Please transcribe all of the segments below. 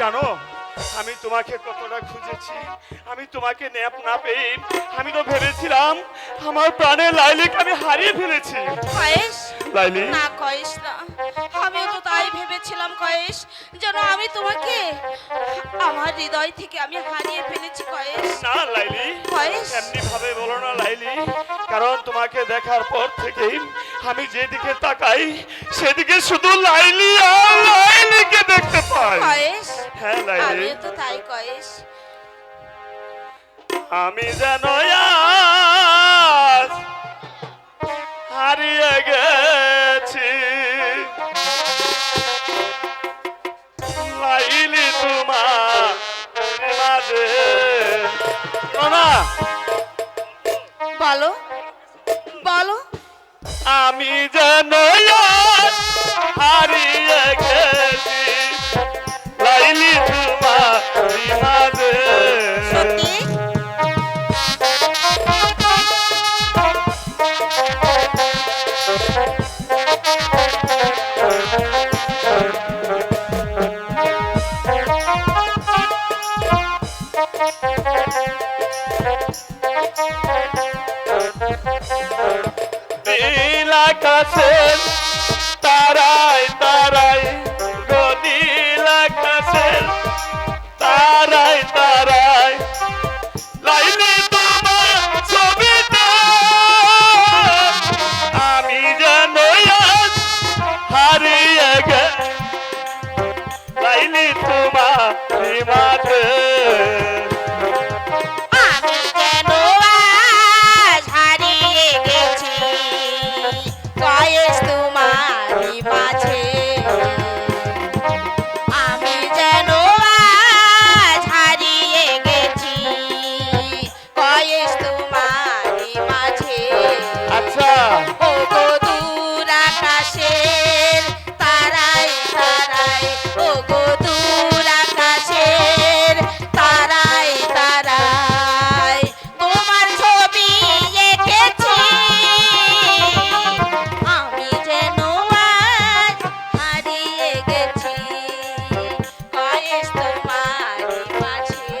জানো আমি তোমাকে কতটা খুঁজেছি আমি তোমাকে ন্যাপ না পেয়ে আমি তো ভেবেছিলাম আমার প্রাণে লাইলিকে আমি হারিয়ে ফেলেছি। কয়েস লাইলি? না কয়েস না। আমিও তো তাই ভেবেছিলাম কয়েস যেন আমি তোমাকে আমার হৃদয় থেকে আমি হারিয়ে ফেলেছি কয়েস না লাইলি। কয়েস এমনি ভাবে বলো না লাইলি। কারণ তোমাকে দেখার পর থেকেই আমি যেদিকে তাকাই সেদিকে শুধু লাইলি আর লাইলিকে দেখতে আমিও তো তাই কয়েস। আমি যেন হারিয়ে গেছি। লাইলি তোমার মাঝে। বলো বলো। আমি যেন হারিয়ে গেছি। আকাশে তারাই তারাই গো নীল আকাশে তারাই তারাই লাইলি তোমার ছবিটা আমি যেন হারিয়ে গে লাইলি তোমার মাঝে মাঝে আচ্ছা। ও গো দূর আকাশের তারাই তারাই ও দূর আকাশের তারাই তারাই তোমার ছবি এঁকেছি। আমি যেন আজ হারিয়ে গেছি। কয়েস তোমার মাঝে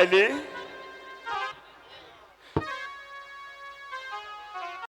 তোমারি মাঝে কয়েস লাইলি